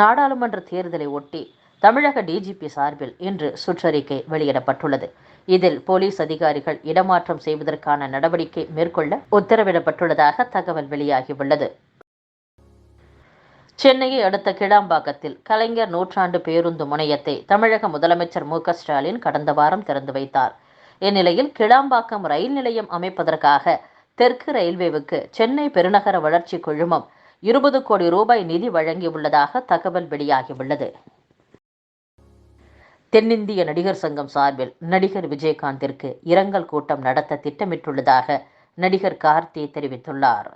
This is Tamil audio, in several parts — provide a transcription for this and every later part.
நாடாளுமன்ற தேர்தலை ஒட்டி தமிழக டிஜிபி சார்பில் இன்று சுற்றறிக்கை வெளியிடப்பட்டுள்ளது. இதில் போலீஸ் அதிகாரிகள் இடமாற்றம் செய்வதற்கான நடவடிக்கை மேற்கொள்ள உத்தரவிடப்பட்டுள்ளதாக தகவல் வெளியாகியுள்ளது. சென்னையை அடுத்த கிளாம்பாக்கத்தில் கலைஞர் நூற்றாண்டு பேருந்து முனையத்தை தமிழக முதலமைச்சர் மு ஸ்டாலின் கடந்த வாரம் திறந்து வைத்தார். இந்நிலையில் கிளாம்பாக்கம் ரயில் நிலையம் அமைப்பதற்காக தெற்கு ரயில்வேவுக்கு சென்னை பெருநகர வளர்ச்சி குழுமம் இருபது கோடி ரூபாய் நிதி வழங்கியுள்ளதாக தகவல் வெளியாகியுள்ளது. தென்னிந்திய நடிகர் சங்கம் சார்பில் நடிகர் விஜயகாந்திற்கு இரங்கல் கூட்டம் நடத்த திட்டமிட்டுள்ளதாக நடிகர் கார்த்தி தெரிவித்துள்ளார்.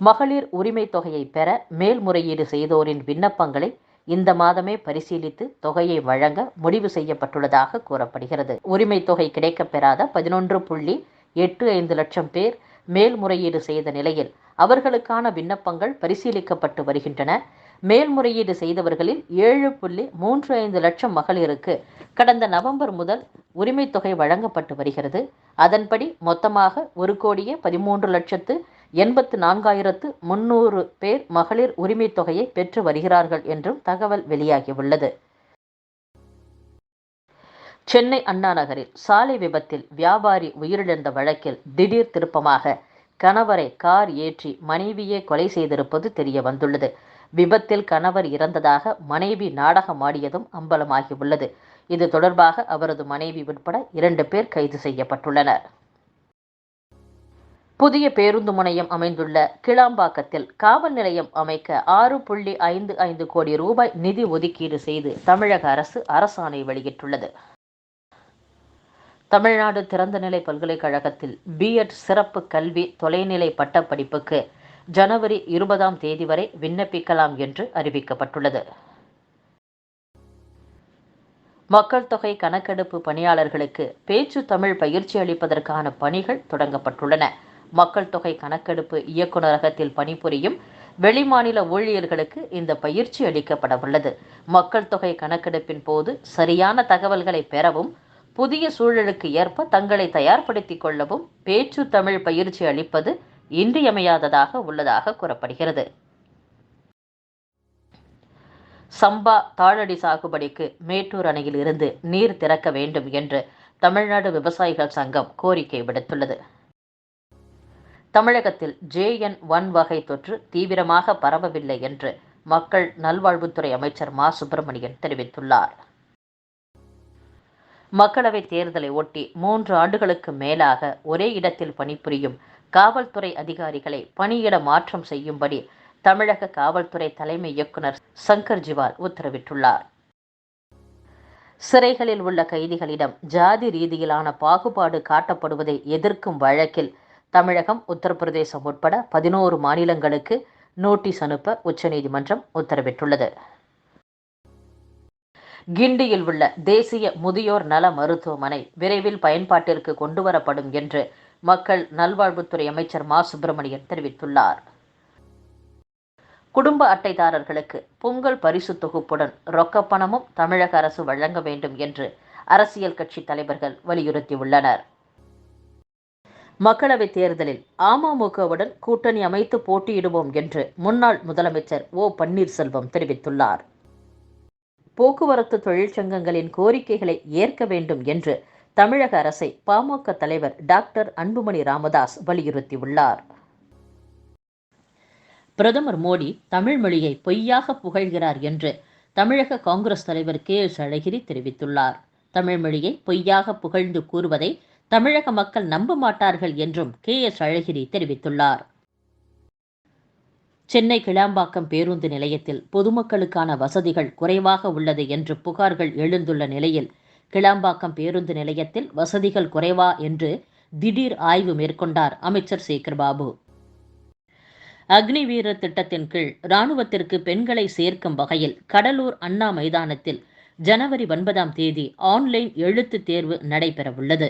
மகளிர் உரிமை தொகையை பெற மேல்முறையீடு செய்தோரின் விண்ணப்பங்களை இந்த மாதமே பரிசீலித்து தொகையை வழங்க முடிவு செய்யப்பட்டுள்ளதாக கூறப்படுகிறது. உரிமை தொகை கிடைக்கப் பெறாத பதினொன்று புள்ளி எட்டு ஐந்து லட்சம் பேர் மேல்முறையீடு செய்த நிலையில் அவர்களுக்கான விண்ணப்பங்கள் பரிசீலிக்கப்பட்டு வருகின்றன. மேல்முறையீடு செய்தவர்களில் ஏழு புள்ளி மூன்று ஐந்து லட்சம் மகளிருக்கு கடந்த நவம்பர் முதல் உரிமைத் தொகை வழங்கப்பட்டு வருகிறது. அதன்படி மொத்தமாக ஒரு கோடியே பதிமூன்று லட்சத்து எண்பத்து நான்காயிரத்து முன்னூறு பேர் மகளிர் உரிமைத் தொகையை பெற்று வருகிறார்கள் என்றும் தகவல் வெளியாகியுள்ளது. சென்னை அண்ணா நகரில் சாலை விபத்தில் வியாபாரி உயிரிழந்த வழக்கில் திடீர் திருப்பமாக கணவரை கார் ஏற்றி மனைவியே கொலை செய்திருப்பது தெரிய வந்துள்ளது. விபத்தில் கணவர் இறந்ததாக மனைவி நாடகமாடியதும் அம்பலமாகியுள்ளது. இது தொடர்பாக அவரது மனைவி உட்பட இரண்டு பேர் கைது செய்யப்பட்டுள்ளனர். புதிய பேருந்து முனையம் அமைந்துள்ள கிளாம்பாக்கத்தில் காவல் நிலையம் அமைக்க ஆறு புள்ளி ஐந்து ஐந்து கோடி ரூபாய் நிதி ஒதுக்கீடு செய்து தமிழக அரசு அரசாணை வெளியிட்டுள்ளது. தமிழ்நாடு திறந்தநிலை பல்கலைக்கழகத்தில் பிஎட் சிறப்பு கல்வி தொலைநிலை பட்டப்படிப்புக்கு ஜனவரி இருபதாம் தேதி வரை விண்ணப்பிக்கலாம் என்று அறிவிக்கப்பட்டுள்ளது. மக்கள் தொகை கணக்கெடுப்பு பணியாளர்களுக்கு பேச்சு தமிழ் பயிற்சி அளிப்பதற்கான பணிகள் தொடங்கப்பட்டுள்ளன. மக்கள் தொகை கணக்கெடுப்பு இயக்குநரகத்தில் பணிபுரியும் வெளிமாநில ஊழியர்களுக்கு இந்த பயிற்சி அளிக்கப்படவுள்ளது. மக்கள் தொகை கணக்கெடுப்பின் போது சரியான தகவல்களை பெறவும் புதிய சூழலுக்கு ஏற்ப தங்களை தயார்படுத்திக் கொள்ளவும் பேச்சு தமிழ் பயிற்சி அளிப்பது இன்றியமையாததாக உள்ளதாக கூறப்படுகிறது. சம்பா தாழடி சாகுபடிக்கு மேட்டூர் அணையில் இருந்து நீர் திறக்க வேண்டும் என்று தமிழ்நாடு விவசாயிகள் சங்கம் கோரிக்கை விடுத்துள்ளது. தமிழகத்தில் ஜேஎன் ஒன் வகை தொற்று தீவிரமாக பரவவில்லை என்று மக்கள் நல்வாழ்வுத்துறை அமைச்சர் மா. சுப்பிரமணியன் தெரிவித்துள்ளார். மக்களவைத் தேர்தலை ஒட்டி மூன்று ஆண்டுகளுக்கு மேலாக ஒரே இடத்தில் பணிபுரியும் காவல்துறை அதிகாரிகளை பணியிட மாற்றம் செய்யும்படி தமிழக காவல்துறை தலைமை இயக்குனர் சங்கர் ஜிவால் உத்தரவிட்டுள்ளார். சிறைகளில் உள்ள கைதிகளிடம் ஜாதி ரீதியிலான பாகுபாடு காட்டப்படுவதை எதிர்க்கும் வழக்கில் தமிழகம் உத்தரப்பிரதேசம் உட்பட பதினோரு மாநிலங்களுக்கு நோட்டீஸ் அனுப்ப உச்சநீதிமன்றம் உத்தரவிட்டுள்ளது. கிண்டியில் உள்ள தேசிய முதியோர் நல மருத்துவமனை விரைவில் பயன்பாட்டிற்கு கொண்டுவரப்படும் என்று மக்கள் நல்வாழ்வுத்துறை அமைச்சர் மா. சுப்பிரமணியன் தெரிவித்துள்ளார். குடும்ப அட்டைதாரர்களுக்கு பொங்கல் பரிசு தொகுப்புடன் ரொக்கப்பணமும் தமிழக அரசு வழங்க வேண்டும் என்று அரசியல் கட்சி தலைவர்கள் வலியுறுத்தியுள்ளனர். மக்களவைத் தேர்தலில் அமமுகவுடன் கூட்டணி அமைத்து போட்டியிடுவோம் என்று முன்னாள் முதலமைச்சர் ஓ. பன்னீர்செல்வம் தெரிவித்துள்ளார். போக்குவரத்து தொழிற்சங்கங்களின் கோரிக்கைகளை ஏற்க வேண்டும் என்று தமிழக அரசை பாமக தலைவர் டாக்டர் அன்புமணி ராமதாஸ் வலியுறுத்தியுள்ளார். பிரதமர் மோடி தமிழ் மொழியை பொய்யாக புகழ்கிறார் என்று தமிழக காங்கிரஸ் தலைவர் கே எஸ் அழகிரி தெரிவித்துள்ளார். தமிழ் மொழியை பொய்யாக புகழ்ந்து கூறுவதை தமிழக மக்கள் நம்ப மாட்டார்கள் என்றும் கே எஸ் அழகிரி தெரிவித்துள்ளார். சென்னை கிளாம்பாக்கம் பேருந்து நிலையத்தில் பொதுமக்களுக்கான வசதிகள் குறைவாக உள்ளது என்று புகார்கள் எழுந்துள்ள நிலையில் கிளாம்பாக்கம் பேருந்து நிலையத்தில் வசதிகள் குறைவா என்று திடீர் ஆய்வு மேற்கொண்டார் அமைச்சர் சேகர் பாபு அக்னி வீரர் திட்டத்தின் கீழ் இராணுவத்திற்கு பெண்களை சேர்க்கும் வகையில் கடலூர் அண்ணா மைதானத்தில் ஜனவரி ஒன்பதாம் தேதி ஆன்லைன் எழுத்துத் தேர்வு நடைபெறவுள்ளது.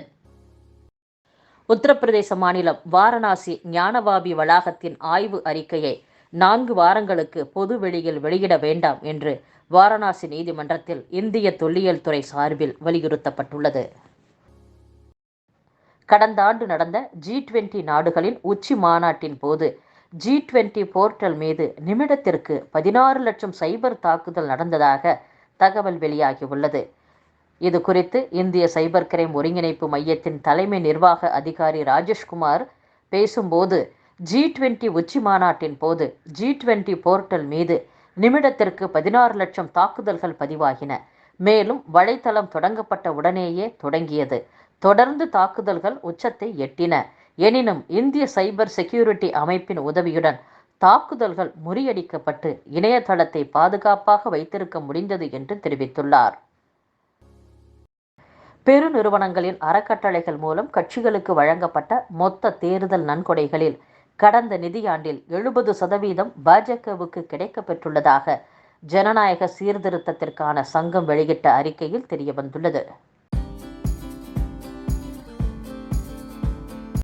உத்தரப்பிரதேச மாநிலம் வாரணாசி ஞானவாபி வளாகத்தின் ஆய்வு அறிக்கையை நான்கு வாரங்களுக்கு பொது வெளியில் வெளியிட வேண்டாம் என்று வாரணாசி நீதிமன்றத்தில் இந்திய தொல்லியல் துறை சார்பில் வலியுறுத்தப்பட்டுள்ளது. கடந்த ஆண்டு நடந்த ஜி டுவெண்டி நாடுகளின் உச்சி மாநாட்டின் போது ஜி டுவெண்டி போர்ட்டல் மீது நிமிடத்திற்கு பதினாறு லட்சம் சைபர் தாக்குதல் நடந்ததாக தகவல் வெளியாகியுள்ளது. இது குறித்து இந்திய சைபர் கிரைம் ஒருங்கிணைப்பு மையத்தின் தலைமை நிர்வாக அதிகாரி ராஜேஷ்குமார் பேசும்போது ஜி டுவெண்ட்டி உச்சி மாநாட்டின் போது ஜி டுவெண்ட்டி போர்ட்டல் மீது நிமிடத்திற்கு பதினாறு லட்சம் தாக்குதல்கள் பதிவாகின. மேலும் வலைத்தளம் தொடங்கப்பட்ட உடனேயே தொடங்கியது. தொடர்ந்து தாக்குதல்கள் உச்சத்தை எட்டின. எனினும் இந்திய சைபர் செக்யூரிட்டி அமைப்பின் உதவியுடன் தாக்குதல்கள் முறியடிக்கப்பட்டு இணையதளத்தை பாதுகாப்பாக வைத்திருக்க முடிந்தது என்று தெரிவித்துள்ளார். பெருநிறுவனங்களின் அறக்கட்டளைகள் மூலம் கட்சிகளுக்கு வழங்கப்பட்ட மொத்த தேர்தல் நன்கொடைகளில் கடந்த நிதியாண்டில் எழுபது சதவீதம் பாஜகவுக்கு கிடைக்கப்பெற்றுள்ளதாக ஜனநாயக சீர்திருத்தத்திற்கான சங்கம் வெளியிட்ட அறிக்கையில் தெரியவந்துள்ளது.